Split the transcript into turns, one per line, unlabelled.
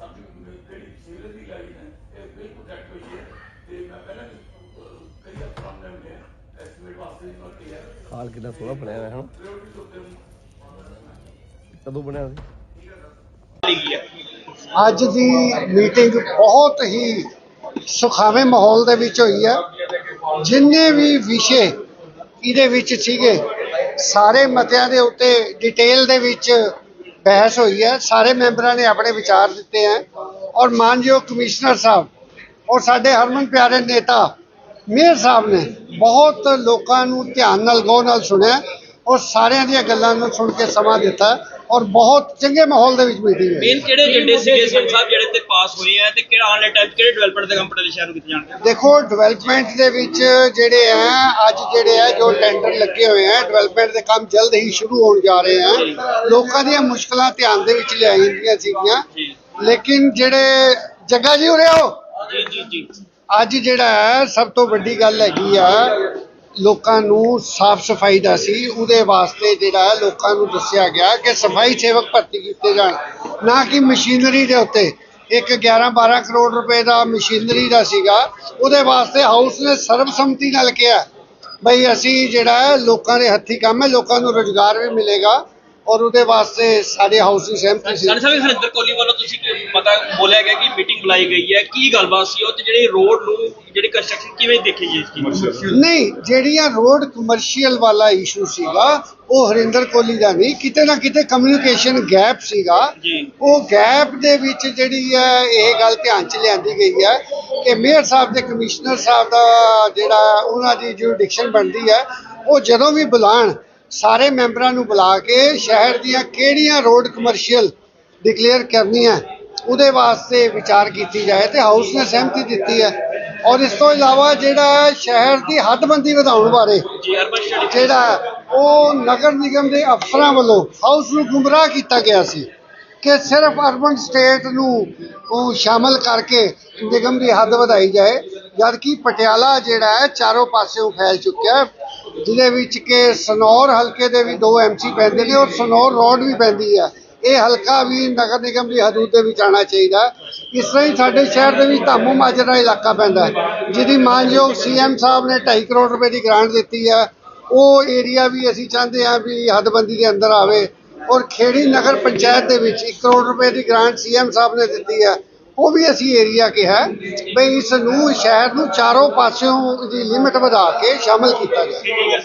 ਕੇ ਸੰਧੀ ਵਿਆਹ ਤੱਕ ਸਾਡੀ ਜਿਹੜੀ ਸੀਵਰੇਜ ਦੀ ਲਾਈਨ ਹੈ ਇਹ ਬਿਲਕੁਲ ਕੱਟ ਹੋਈ ਹੈ। ਤੇ ਮੈਂ ਪਹਿਲਾਂ ਵੀ, ਅਹ, ਕਈ ਅਫਸਰਾਂ ਨੇ ਮਿਲਿਆ ਐਸਟੀਮੇਟ ਵਾਸਤੇ ਇਹਨਾਂ ਕਿਹਾ।
ਹਾਲ ਕਿੰਨਾ ਸੋਹਣਾ ਬਣਿਆ ਹੋਇਆ
ਉੱਤੇ
ਕਦੋਂ ਬਣਿਆ ਸੀ?
ਅੱਜ ਦੀ ਮੀਟਿੰਗ ਬਹੁਤ ਹੀ ਸੁਖਾਵੇਂ ਮਾਹੌਲ ਦੇ ਵਿੱਚ ਹੋਈ ਹੈ। ਜਿੰਨੇ ਵੀ ਵਿਸ਼ੇ ਇਹਦੇ ਵਿੱਚ ਸੀਗੇ ਸਾਰੇ ਮਤਿਆਂ ਦੇ ਉੱਤੇ ਡਿਟੇਲ ਦੇ ਵਿੱਚ ਬਹਿਸ ਹੋਈ ਹੈ। ਸਾਰੇ ਮੈਂਬਰਾਂ ਨੇ ਆਪਣੇ ਵਿਚਾਰ ਦਿੱਤੇ ਹੈ ਔਰ ਮਾਨਯੋਗ ਕਮਿਸ਼ਨਰ ਸਾਹਿਬ ਔਰ ਸਾਡੇ ਹਰਮਨ ਪਿਆਰੇ ਨੇਤਾ ਮੇਅਰ ਸਾਹਿਬ ਨੇ ਬਹੁਤ ਲੋਕਾਂ ਨੂੰ ਧਿਆਨ ਨਾਲ, ਗੌਰ ਨਾਲ ਸੁਣਿਆ ਔਰ ਸਾਰਿਆਂ ਦੀਆਂ ਗੱਲਾਂ ਨੂੰ ਸੁਣ ਕੇ ਸਮਾਂ ਦਿੱਤਾ। ਔਰ ਬਹੁਤ ਚੰਗੇ ਮਾਹੌਲ ਦੇ ਵਿੱਚ ਮੀਟਿੰਗ ਹੋਈ
ਮੇਨ ਕਿਹੜੇ ਏਜੰਡੇ ਸੀਗੇ? ਸੰਤ ਸਾਹਿਬ ਜਿਹੜੇ ਤੇ ਪਾਸ ਹੋਏ ਆ ਤੇ ਕਿਹੜਾ ਆਉਣ ਵਾਲੇ ਟਾਈਮ ਕਿਹੜੇ ਡਿਵੈਲਪਮੈਂਟ ਦੇ ਸ਼ਹਿਰ ਨੂੰ ਕੀਤੇ ਜਾਣਗੇ?
ਦੇਖੋ ਡਿਵੈਲਪਮੈਂਟ ਦੇ ਵਿੱਚ ਜਿਹੜੇ ਆ ਅੱਜ ਜਿਹੜੇ ਆ ਜੋ ਟੈਂਡਰ ਲੱਗੇ ਹੋਏ ਆ ਡਿਵੈਲਪਮੈਂਟ ਦੇ ਕੰਮ ਜਲਦ ਹੀ ਸ਼ੁਰੂ ਹੋਣ ਜਾ ਰਹੇ ਆ। ਲੋਕਾਂ ਦੀਆਂ ਮੁਸ਼ਕਲਾਂ ਧਿਆਨ ਦੇ ਵਿੱਚ ਲਿਆਈ ਜਾਂਦੀਆਂ ਸੀਗੀਆਂ। ਲੇਕਿਨ ਜਿਹੜੇ ਜੱਗਾ ਜੀ ਉਰੇ ਆਓ।
ਜੀ ਜੀ ਜੀ।
ਅੱਜ ਜਿਹੜਾ ਹੈ ਸਭ ਤੋਂ ਵੱਡੀ ਗੱਲ ਹੈਗੀ ਆ ਲੋਕਾਂ ਨੂੰ ਸਾਫ਼ ਸਫ਼ਾਈ ਦਾ ਸੀ, ਉਹਦੇ ਵਾਸਤੇ ਜਿਹੜਾ ਲੋਕਾਂ ਨੂੰ ਦੱਸਿਆ ਗਿਆ ਕਿ ਸਫ਼ਾਈ ਸੇਵਕ ਭਰਤੀ ਕੀਤੇ ਜਾਣ। ਨਾ ਕਿ ਮਸ਼ੀਨਰੀ ਦੇ ਉੱਤੇ। ਇੱਕ 11 12 ਕਰੋੜ ਰੁਪਏ ਦਾ ਮਸ਼ੀਨਰੀ ਦਾ ਸੀਗਾ। ਉਹਦੇ ਵਾਸਤੇ ਹਾਊਸ ਨੇ ਸਰਬਸੰਮਤੀ ਨਾਲ ਕਿਹਾ, ਬਈ ਅਸੀਂ ਜਿਹੜਾ ਲੋਕਾਂ ਦੇ ਹੱਥੀ ਕੰਮ ਹੈ, ਲੋਕਾਂ ਨੂੰ ਰੋਜ਼ਗਾਰ ਵੀ ਮਿਲੇਗਾ ਔਰ ਉਹਦੇ ਵਾਸਤੇ ਸਾਡੇ ਹਾਊਸ ਦੀ ਸਹਿਮਤੀ ਸੀ।
ਸੰਤ ਸਾਹਿਬ, ਹਰਿੰਦਰ ਕੋਹਲੀ ਵੱਲੋਂ ਤੁਸੀਂ ਕੀ ਪਤਾ ਬੋਲਿਆ ਗਿਆ ਕਿ ਮੀਟਿੰਗ ਬੁਲਾਈ ਗਈ ਹੈ? ਕੀ ਗੱਲਬਾਤ ਸੀ? ਉਹ ਤੇ ਜਿਹੜੀ ਰੋਡ ਨੂੰ ਜਿਹੜੀ ਕੰਸਟਰਕਸ਼ਨ ਕਿਵੇਂ ਦੇਖੀ ਜੀ ਇਸकी
ਨਹੀਂ ਜਿਹੜੀਆਂ ਰੋਡ ਕਮਰਸ਼ੀਅਲ ਵਾਲਾ ਇਸ਼ੂ ਸੀਗਾ ਉਹ ਹਰਿੰਦਰ ਕੋਹਲੀ ਦਾ ਨਹੀਂ ਕਿਤੇ ਨਾ ਕਿਤੇ ਕਮਿਊਨੀਕੇਸ਼ਨ ਗੈਪ ਸੀਗਾ। ਉਹ ਗੈਪ ਦੇ ਵਿੱਚ ਜਿਹੜੀ ਹੈ ਇਹ ਗੱਲ ਧਿਆਨ ਚ ਲਿਆਂਦੀ ਗਈ ਹੈ ਕਿ ਮੇਅਰ ਸਾਹਿਬ ਤੇ ਕਮਿਸ਼ਨਰ ਸਾਹਿਬ ਦਾ ਜਿਹੜਾ ਉਹਨਾਂ ਦੀ ਜੁਰਿਡਿਕਸ਼ਨ ਬਣਦੀ ਹੈ ਉਹ ਜਦੋਂ ਵੀ ਬੁਲਾਣ ਸਾਰੇ ਮੈਂਬਰਾਂ ਨੂੰ ਬੁਲਾ ਕੇ ਸ਼ਹਿਰ ਦੀਆਂ ਕਿਹੜੀਆਂ ਰੋਡ ਕਮਰਸ਼ੀਅਲ ਡਿਕਲੇਅਰ ਕਰਨੀਆਂ ਉਹਦੇ ਵਾਸਤੇ ਵਿਚਾਰ ਕੀਤੀ ਜਾਏ ਤੇ ਹਾਊਸ ਨੇ ਸਹਿਮਤੀ ਦਿੱਤੀ ਹੈ। ਔਰ ਇਸ ਤੋਂ ਇਲਾਵਾ ਜਿਹੜਾ ਸ਼ਹਿਰ ਦੀ ਹੱਦਬੰਦੀ ਵਧਾਉਣ ਬਾਰੇ ਜਿਹੜਾ ਉਹ ਨਗਰ ਨਿਗਮ ਦੇ ਅਫਸਰਾਂ ਵੱਲੋਂ ਹਾਊਸ ਨੂੰ ਗੁੰਮਰਾਹ ਕੀਤਾ ਗਿਆ ਸੀ ਕਿ ਸਿਰਫ ਅਰਬਨ ਸਟੇਟ ਨੂੰ ਉਹ ਸ਼ਾਮਲ ਕਰਕੇ ਨਿਗਮ ਦੀ ਹੱਦ ਵਧਾਈ ਜਾਏ, ਜਦਕਿ ਪਟਿਆਲਾ ਜਿਹੜਾ ਹੈ ਚਾਰੋਂ ਪਾਸਿਓਂ ਫੈਲ ਚੁੱਕਿਆ ਜਿਹਦੇ ਵਿੱਚ ਕਿ ਸਨੌਰ ਹਲਕੇ ਦੇ ਵੀ ਦੋ ਐਮਸੀ ਪੈਂਦੇ ਨੇ ਔਰ ਸਨੌਰ ਰੋਡ ਵੀ ਪੈਂਦੀ ਹੈ। ਇਹ ਹਲਕਾ ਵੀ, ਨਗਰ ਨਿਗਮ ਦੀ ਹਦੂਦ ਦੇ ਵਿੱਚ ਆਉਣਾ ਚਾਹੀਦਾ। ਇਸ ਤਰ੍ਹਾਂ ਹੀ ਸਾਡੇ ਸ਼ਹਿਰ ਦੇ ਵਿੱਚ ਧਾਮੂ ਮਾਜਰਾ ਇਲਾਕਾ ਪੈਂਦਾ ਜਿਹਦੀ ਮਾਨਯੋਗ ਸੀਐਮ ਸਾਹਿਬ ਨੇ 2.5 ਕਰੋੜ ਰੁਪਏ ਦੀ ਗ੍ਰਾਂਟ ਦਿੱਤੀ ਹੈ। ਉਹ ਏਰੀਆ ਵੀ ਅਸੀਂ ਚਾਹੁੰਦੇ ਹਾਂ ਵੀ ਹੱਦਬੰਦੀ ਦੇ ਅੰਦਰ ਆਵੇ। ਔਰ ਖੇੜੀ ਨਗਰ ਪੰਚਾਇਤ ਦੇ ਵਿੱਚ 1 ਕਰੋੜ ਰੁਪਏ ਦੀ ਗ੍ਰਾਂਟ ਸੀਐਮ ਸਾਹਿਬ ਨੇ ਦਿੱਤੀ ਹੈ। ਉਹ ਵੀ ਅਸੀਂ ਏਰੀਆ ਕਿਹਾ ਬਈ ਇਸ ਨੂੰ ਸ਼ਹਿਰ ਨੂੰ ਚਾਰੋਂ ਪਾਸਿਓਂ ਦੀ ਲਿਮਿਟ ਵਧਾ ਕੇ ਸ਼ਾਮਲ ਕੀਤਾ ਜਾਏ